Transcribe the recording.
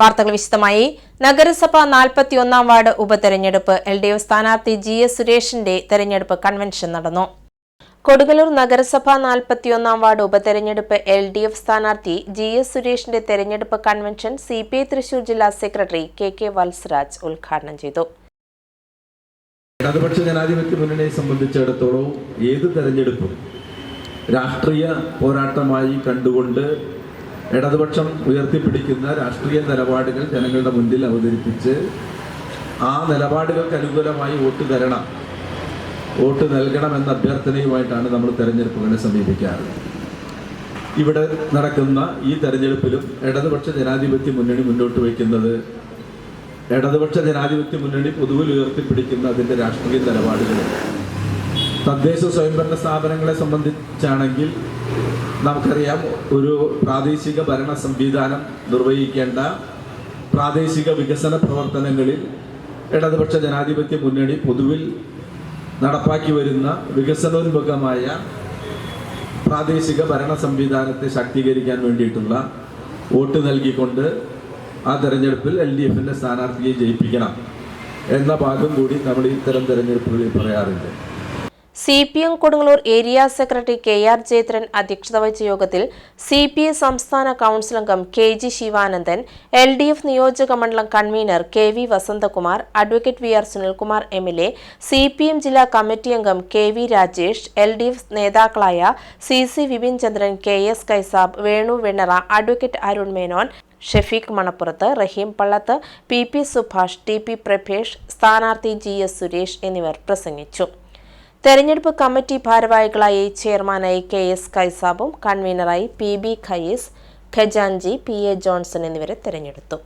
വാർത്തകൾ വിശദമായി. നഗരസഭ നാൽപ്പത്തിയൊന്നാം വാർഡ് ഉപതെരഞ്ഞെടുപ്പ്. എൽ ഡി എഫ് സ്ഥാനാർത്ഥി ജി എസ് സുരേഷിന്റെ തെരഞ്ഞെടുപ്പ് കൺവെൻഷൻ നടന്നു. കൊടുങ്ങല്ലൂർ നഗരസഭ നാൽപ്പത്തിയൊന്നാം വാർഡ് ഉപതെരഞ്ഞെടുപ്പ്. എൽ ഡി എഫ് സ്ഥാനാർത്ഥി ജി എസ് സുരേഷിന്റെ തെരഞ്ഞെടുപ്പ് convention C P I Thrissur ജില്ലാ സെക്രട്ടറി കെ കെ വത്സരാജ് ഉദ്ഘാടനം ചെയ്തു. ഇടതുപക്ഷ ജനാധിപത്യ മുന്നണിയെ സംബന്ധിച്ചിടത്തോളം ഏത് തെരഞ്ഞെടുപ്പും രാഷ്ട്രീയ പോരാട്ടമായി കണ്ടുകൊണ്ട് ഇടതുപക്ഷം ഉയർത്തിപ്പിടിക്കുന്ന രാഷ്ട്രീയ നിലപാടുകൾ ജനങ്ങളുടെ മുന്നിൽ അവതരിപ്പിച്ച് ആ നിലപാടുകൾക്ക് അനുകൂലമായി വോട്ട് തരണം. വോട്ട് നൽകണം എന്ന അഭ്യർത്ഥനയുമായിട്ടാണ് നമ്മൾ തെരഞ്ഞെടുപ്പുകളെ സമീപിക്കാറ്. ഇവിടെ നടക്കുന്ന ഈ തെരഞ്ഞെടുപ്പിലും ഇടതുപക്ഷ ജനാധിപത്യ മുന്നണി മുന്നോട്ട് വയ്ക്കുന്നത് ഇടതുപക്ഷ ജനാധിപത്യ മുന്നണി പൊതുവിൽ ഉയർത്തിപ്പിടിക്കുന്ന അതിന്റെ രാഷ്ട്രീയ നിലപാടുകൾ തദ്ദേശ സ്വയംഭരണ സ്ഥാപനങ്ങളെ സംബന്ധിച്ചാണെങ്കിൽ നമുക്കറിയാം ഒരു പ്രാദേശിക ഭരണ സംവിധാനം നിർവഹിക്കേണ്ട പ്രാദേശിക വികസന പ്രവർത്തനങ്ങളിൽ ഇടതുപക്ഷ ജനാധിപത്യ മുന്നണി പൊതുവിൽ നടപ്പാക്കി വരുന്ന വികസനോന്മുഖമായ പ്രാദേശിക ഭരണ സംവിധാനത്തെ ശാക്തീകരിക്കാൻ വേണ്ടിയിട്ടുള്ള വോട്ട് നൽകിക്കൊണ്ട് ആ തെരഞ്ഞെടുപ്പിൽ എൽ ഡി എഫിന്റെ സ്ഥാനാർത്ഥിയെ ജയിപ്പിക്കണം എന്ന ഭാഗം കൂടി നമ്മൾ ഇത്തരം തെരഞ്ഞെടുപ്പുകളിൽ പറയാറുണ്ട്. C P M Kodungallur area secretary K R Jayathran അധ്യക്ഷത വഹിച്ച യോഗത്തിൽ സി പി ഐ സംസ്ഥാന കൌൺസിൽ അംഗം K G Sivanandan L D F നിയോജക മണ്ഡലം convener K V Vasanthakumar advocate V R Sunilkumar M L A C P M ജില്ലാ committee അംഗം K V Rajesh L D F നേതാക്കളായ C C Vipin Chandran K S Kaisab Venu Vennara advocate Arun Menon Shefeeq Manappurath Raheem Pallath P P Subhash T P Prabhesh സ്ഥാനാർത്ഥി G S Suresh എന്നിവർ പ്രസംഗിച്ചു. തെരഞ്ഞെടുപ്പ് committee ഭാരവാഹികളായി ചെയർമാനായി K S കൈസാബും കൺവീനറായി P B ഖയീസ് ഖജാൻജി പി എ ജോൺസൺ എന്നിവരെ തെരഞ്ഞെടുത്തു.